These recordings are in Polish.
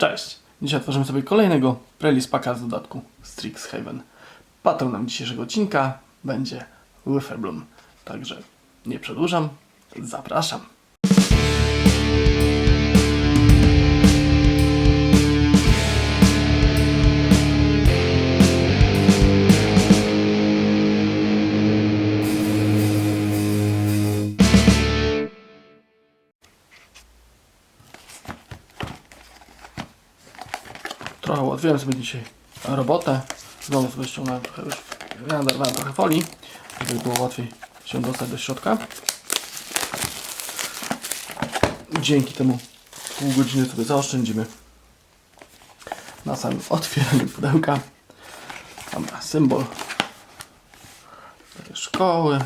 Cześć! Dzisiaj otworzymy sobie kolejnego Prelis Packa z dodatku Strixhaven. Patronem dzisiejszego odcinka będzie Witherbloom. Także nie przedłużam, zapraszam. Ułatwiłem sobie dzisiaj robotę. Znowu sobie ściągnąłem trochę już, trochę folii, żeby było łatwiej się dostać do środka. Dzięki temu pół godziny sobie zaoszczędzimy na samym otwieraniu pudełka. Dobra, symbol szkoły.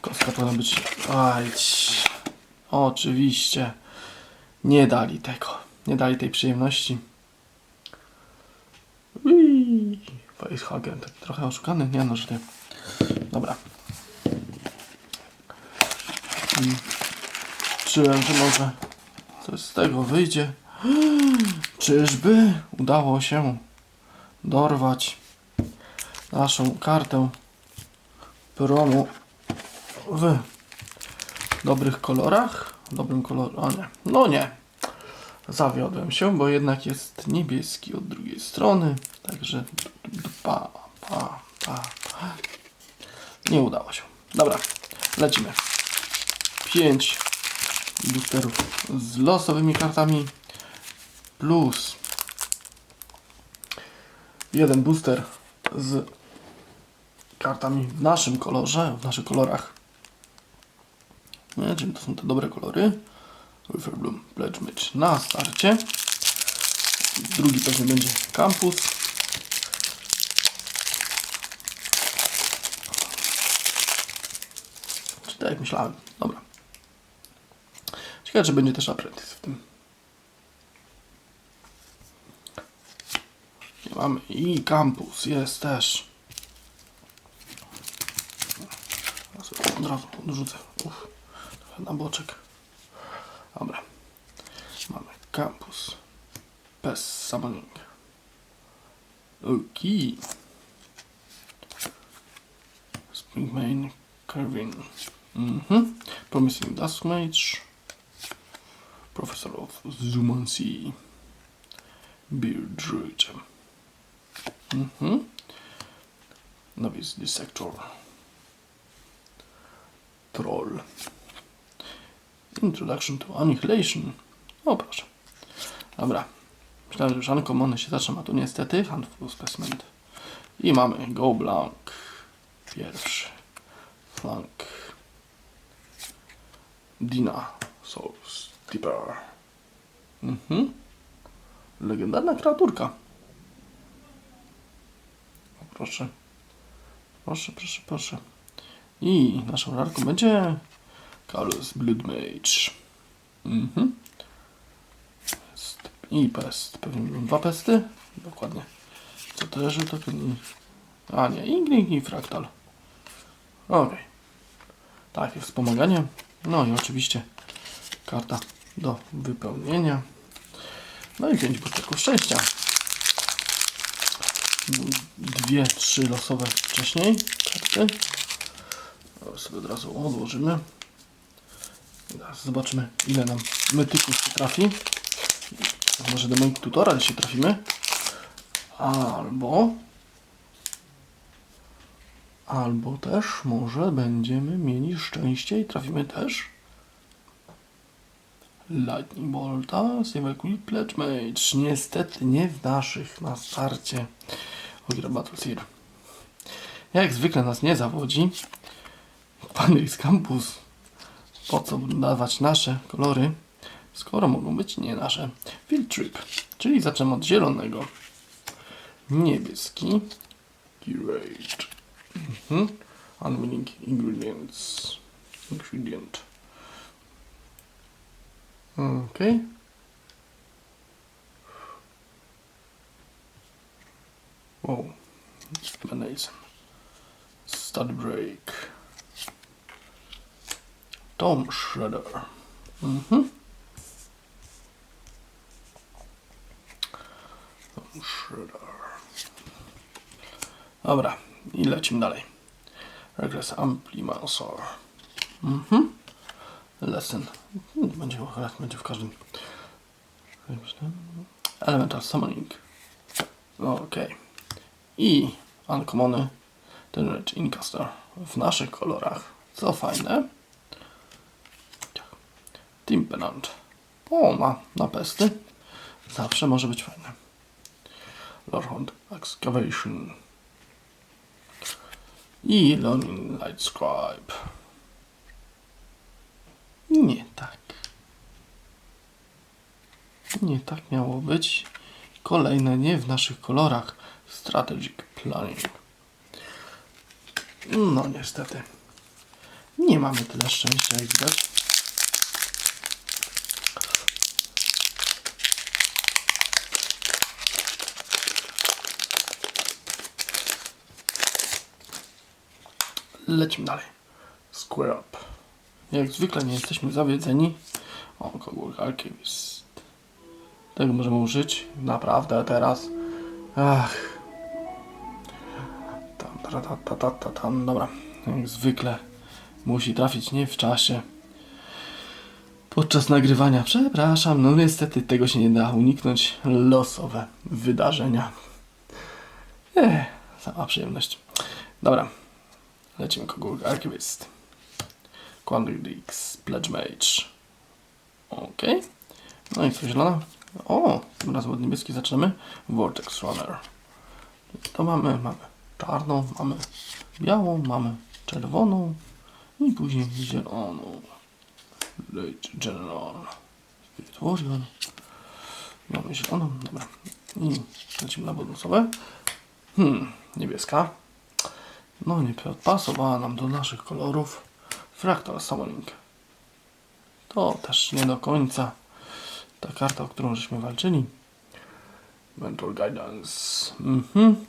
Kostka powinna być... Aj, ci. Oczywiście. Nie dali tego. Nie dali tej przyjemności. Ui, Facehugger, taki trochę oszukany, nie no, że nie. Dobra. Mm. Czułem, że może coś z tego wyjdzie. Czyżby udało się dorwać naszą kartę promu w dobrych kolorach? Dobrym kolorze. No nie. Zawiodłem się, bo jednak jest niebieski od drugiej strony. Także pa, pa, pa. Nie udało się. Dobra, lecimy. 5 boosterów z losowymi kartami plus jeden booster z kartami w naszym kolorze, w naszych kolorach. Nie, to są te dobre kolory. Witherbloom Pledge Match na starcie. Drugi pewnie będzie Campus. Tak jak myślałem. Dobra. Ciekawe, czy będzie też Apprentice w tym. Nie mamy. I Campus jest też. Od razu odrzucę. Uf, na boczek. Dobra. Mamy campus. Pest summoning. Okej. Spring main carving. Mhm. Promising Dusk Mage. Professor of Zumancy. Beard Druid. Mhm. Novice Dissector. Troll. Introduction to Annihilation. O proszę. Dobra. Myślałem, że już uncommony się zaczną, a tu niestety Handful Specimen. I mamy Go Blank. Pierwszy. Flank. Dina. Soul Steeper. Mhm. Legendarna kreaturka. Proszę. Proszę, proszę, proszę. I naszą rarką będzie Carlos Blood Mage. Mhm. I pest. Pewnie będą dwa pesty? Dokładnie. Co też to pewnie... A nie, Ingrid i Fractal. Okej. Takie wspomaganie. No i oczywiście karta do wypełnienia. No i pięć butelków szczęścia. Dwie, trzy losowe wcześniej karty. To sobie od razu odłożymy. Teraz zobaczymy, ile nam mytyków się trafi. Może do mojego tutora dzisiaj trafimy. Albo... Albo też może będziemy mieli szczęście i trafimy też Lightning Bolta, Silver Quick Pledge Mage. Niestety nie w naszych na starcie. Ogira Battleseer. Jak zwykle nas nie zawodzi. Pan z Campus po co dawać nasze kolory, skoro mogą być nie nasze. Field Trip, czyli zaczynamy od zielonego. Niebieski. Mm -hmm. Unwilling ingredients. Ingredient. Okay. Wow. Explanation. Study break. Tom Shredder. Mm -hmm. Tom Shredder. Dobra, i lecimy dalej. Regress Amplimansor. Mhm. Lesson. Hmm, Będzie, będzie w każdym. Elemental Summoning. Okej. I Uncommony Generate Incaster w naszych kolorach. Co fajne. Tak. Timpenant. O, ma na pesty. Zawsze może być fajne. Lorhond Excavation. I Light Scribe. Nie tak. Nie tak miało być. Kolejne nie w naszych kolorach. Strategic Planning. No niestety. Nie mamy tyle szczęścia jak widać. Lecimy dalej. Square up. Jak zwykle nie jesteśmy zawiedzeni. O, kogut Alchemist. Tego możemy użyć. Naprawdę teraz. Ach. Tam, ta, ta, ta, ta, ta, tam. Dobra. Jak zwykle musi trafić nie w czasie. Podczas nagrywania. Przepraszam, no niestety tego się nie da uniknąć. Losowe wydarzenia. Ech, sama przyjemność. Dobra. Lecimy kogut Archivist. Quandrix Pledge Mage. Ok. No i co zielona? O, teraz od niebieski zaczynamy. Vortex Runner. To mamy, mamy czarną, mamy białą, mamy czerwoną i później zieloną. Late General. Spirit Warrior. Mamy zieloną, dobra. I lecimy na bonusowe. Hmm, niebieska. No nie pasowała nam do naszych kolorów. Fractal Summoning. To też nie do końca ta karta, o którą żeśmy walczyli. Mentor Guidance. Mhm.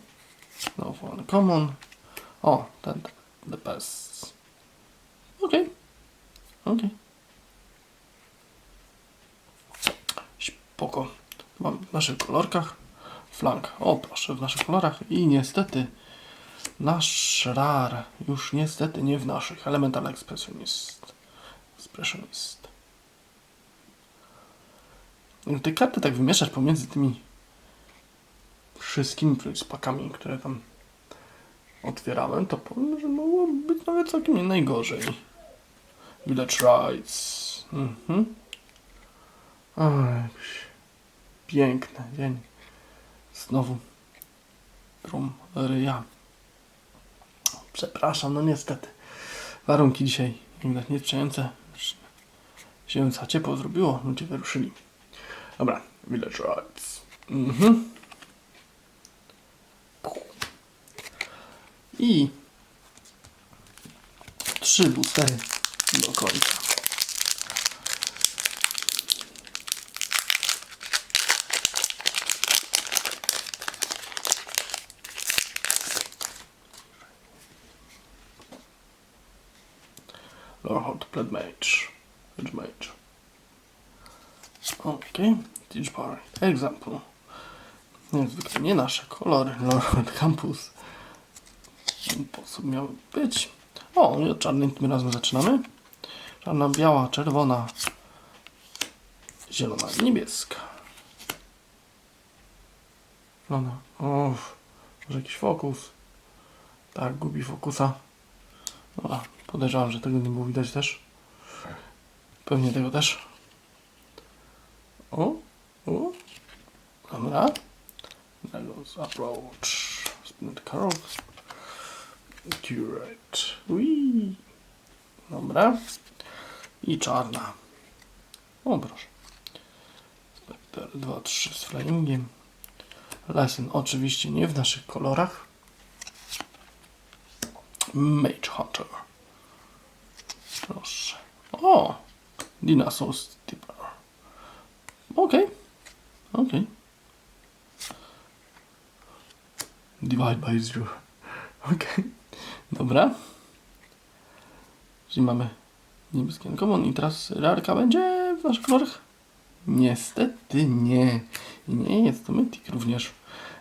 No one common. O, ten, the best. Okej. Okej. Spoko. Mam w naszych kolorkach. Flank. O, proszę, w naszych kolorach. I niestety nasz rar już niestety nie w naszych. Elemental Expressionist. Expressionist. Jak te karty tak wymieszać pomiędzy tymi wszystkimi pakami, które tam otwierałem, to powiem, że mogło być nawet całkiem nie najgorzej. Village Rights. Mhm. Ach, piękny dzień. Znowu. Drum ryja. Przepraszam, no niestety. Warunki dzisiaj jednak niesprzyjające. Się za ciepło zrobiło, ludzie wyruszyli. Dobra, Village Rights. Mhm. I trzy boostery do końca. Lord Pledge Mage. Pledge Mage. Ok, Teach Bar. Example. Nie nasze kolory. Lord Campus. Sposób miał być. O, i od czarnej tym razem zaczynamy. Czarna, biała, czerwona, zielona niebieska. Zielona. Uff, może jakiś fokus. Tak, gubi fokusa. Dobra, podejrzewam, że tego nie było widać też. Pewnie tego też. O, o. Dobra. Legos Approach. Spinnet Carrots. Curate. Ui. Dobra. I czarna. O, proszę. Spectre 2, 3 z flamingiem. Lesson oczywiście nie w naszych kolorach. Mage Hunter. Proszę. O! Dinosaur Stipper. Okej. Okej. Divide by zero. Okej. Dobra. Czyli mamy niebieskie common i teraz rarka będzie w naszych kolorach? Niestety nie. I nie jest to Mythic również,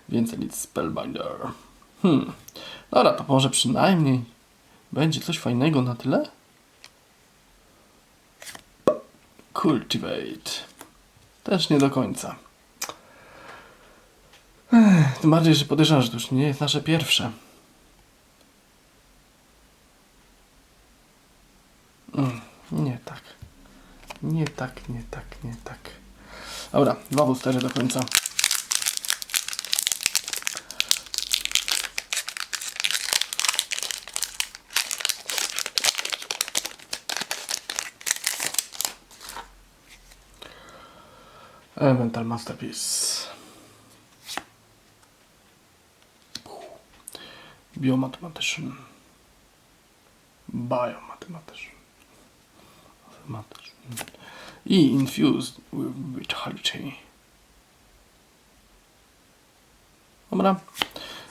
więc Elite Spellbinder. Hmm. Dobra, to może przynajmniej będzie coś fajnego na tyle? Cultivate. Też nie do końca. Ech, tym bardziej, że podejrzewam, że to już nie jest nasze pierwsze. Mm, nie tak. Nie tak, nie tak, nie tak. Dobra, dwa boostery do końca. Elemental Masterpiece. Biomathematician. Biomathematician. Mathematician. I infused with vitality. Dobra.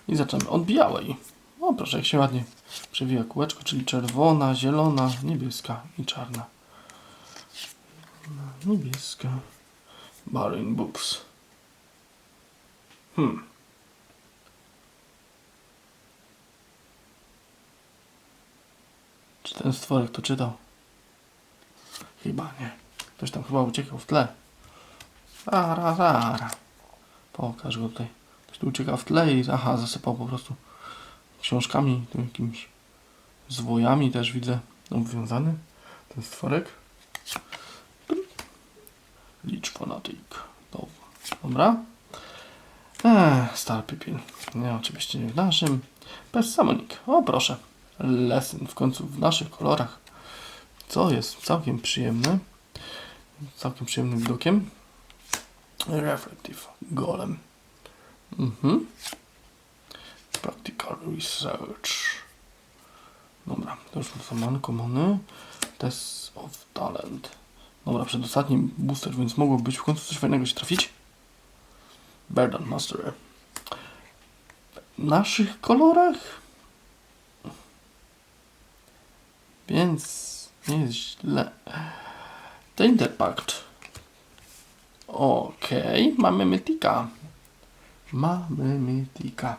I zaczynamy od białej. O proszę, jak się ładnie przewija kółeczko, czyli czerwona, zielona, niebieska i czarna. Niebieska. Barin Books. Hmm. Czy ten stworek to czytał? Chyba nie. Ktoś tam chyba uciekał w tle. Ara, ara. Pokaż go tutaj. Ktoś tu uciekał w tle i aha, zasypał po prostu książkami, tu jakimiś zwojami też widzę obwiązany ten stworek. Licz Fanatic. Dobra. Eee, Star Pipil. Nie, oczywiście nie w naszym. Bez Summoning. O, proszę. Lesson w końcu w naszych kolorach. Co jest całkiem przyjemne. Całkiem przyjemnym widokiem. Reflective Golem. Mhm. Practical Research. Dobra, to już są mankomony. Test of Talent. Dobra, przedostatni booster, więc mogło być w końcu coś fajnego się trafić. Burden Master. W naszych kolorach. Więc nie jest źle. Danger Pact. Okej, mamy Mytika. Mamy Mytika.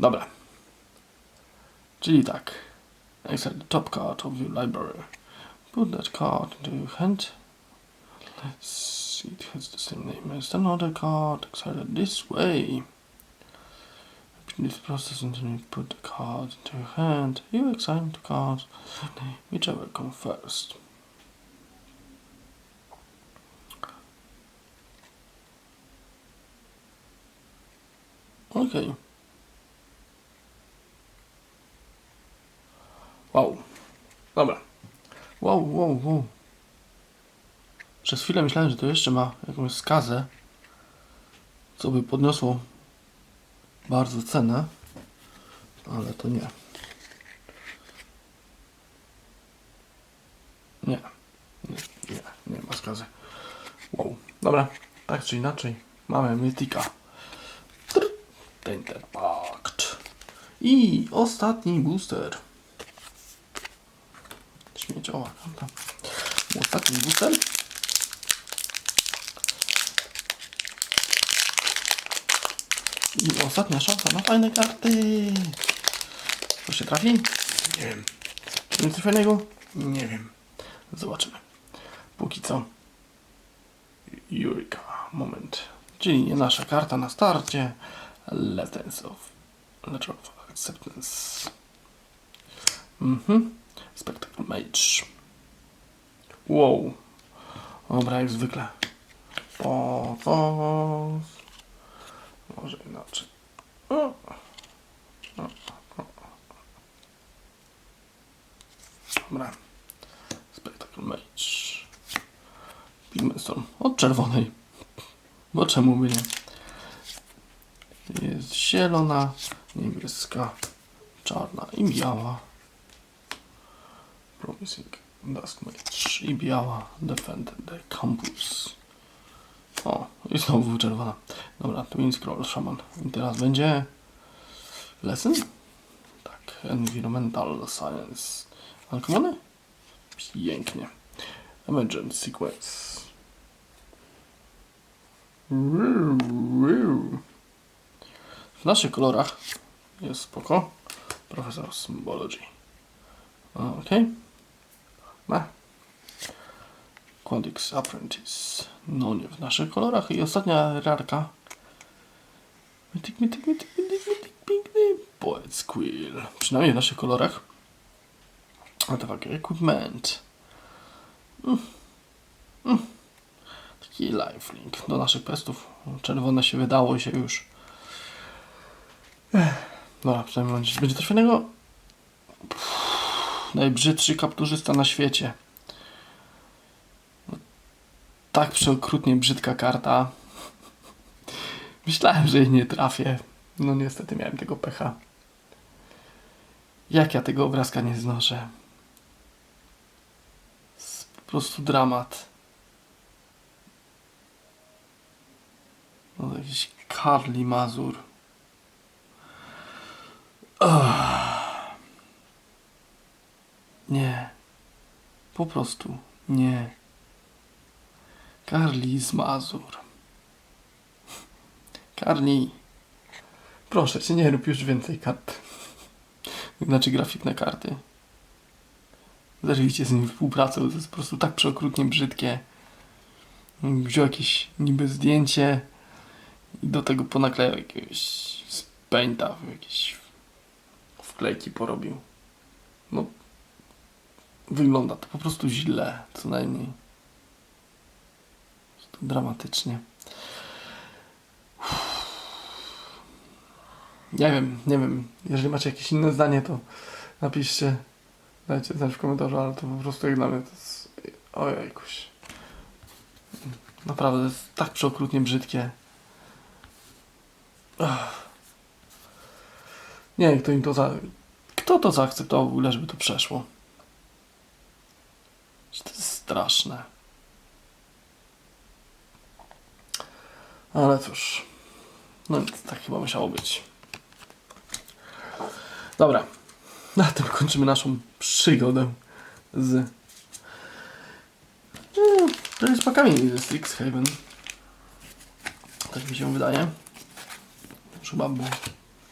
Dobra. Czyli tak. Extract the top card of your library. Put that card into your hand. Let's see, it has the same name as another card. Extract it this way. In this process, until you put the card into your hand, you examine the cards, whichever come first. Okej. Dobra. Wow, wow, wow. Przez chwilę myślałem, że to jeszcze ma jakąś skazę, co by podniosło bardzo cenę, ale to nie. Nie. Nie, nie, nie ma skazy. Wow. Dobra, tak czy inaczej, mamy. Danger Pact. I ostatni booster. Śmiecioła, prawda? Ostatni booster. I ostatnia szansa na fajne karty. Co się trafi? Nie wiem. Coś fajnego? Nie wiem. Zobaczymy. Póki co. Eureka. Moment. Czyli nie nasza karta na starcie. Letters of Letter of Acceptance. Mhm. Spectacle Mage. Wow. Dobra, jak zwykle. Po, po. Może inaczej. O. Dobra. Spectacle Mage. Pigment. Od czerwonej. Bo czemu by nie? Jest zielona, niebieska, czarna i biała. Promising Dusk Mage i biała Defend the Campus. O, i znowu czerwona. Dobra, Twin Scroll Shaman. I teraz będzie lesson? Tak, Environmental Science. Alkomony? Pięknie. Emergent Sequence. W naszych kolorach jest spoko. Profesor Symbology. Ok. Ma. Quantix Apprentice. No nie w naszych kolorach. I ostatnia rarka. Mythic, mythic, mythic, mythic, mythic, piękny. Poet Quill. Przynajmniej w naszych kolorach. Artefakt Equipment. Mm. Mm. Taki lifelink do naszych pestów. Czerwone się wydało się już. Ech. Dobra, przynajmniej będzie, będzie trafionego. Pff, Najbrzydszy kapturzysta na świecie. No, Tak przeokrutnie brzydka karta. Myślałem, że jej nie trafię. No niestety miałem tego pecha. Jak ja tego obrazka nie znoszę. Po prostu dramat. No jakiś Karli Mazur. Ach. Nie. Po prostu nie. Karli z Mazur. Karli. Proszę cię, nie rób już więcej kart. Znaczy graficzne karty. Zerwijcie z nim współpracę, to jest po prostu tak przeokrutnie brzydkie. Wziął jakieś niby zdjęcie i do tego ponaklejał jakiegoś painta, jakieś wklejki porobił. No, wygląda to po prostu źle, co najmniej. Dramatycznie. Nie wiem, nie wiem. Jeżeli macie jakieś inne zdanie, to napiszcie. Dajcie znać w komentarzu, ale to po prostu jak dla mnie to jest... Ojejkuś. Naprawdę, jest tak przeokrutnie brzydkie. Nie wiem, kto im to za... Kto to zaakceptował w ogóle, żeby to przeszło? Straszne. Ale cóż. No nic, tak chyba musiało być. Dobra. Na tym kończymy naszą przygodę z... No, To jest pakami ze Strixhaven. Tak mi się wydaje. Już chyba było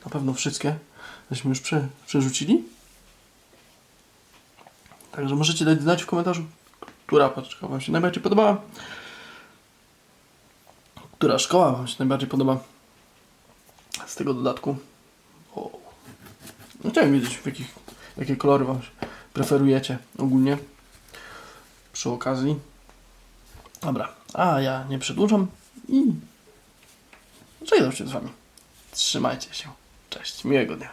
na pewno wszystkie. Żeśmy już prze, przerzucili. Także możecie dać znać w komentarzu, która paczka Wam się najbardziej podobała. Która szkoła Wam się najbardziej podoba z tego dodatku. O. No chciałem wiedzieć, w jakich, jakie kolory Wam preferujecie ogólnie przy okazji. Dobra, a ja nie przedłużam i żegnam się z Wami. Trzymajcie się. Cześć, miłego dnia.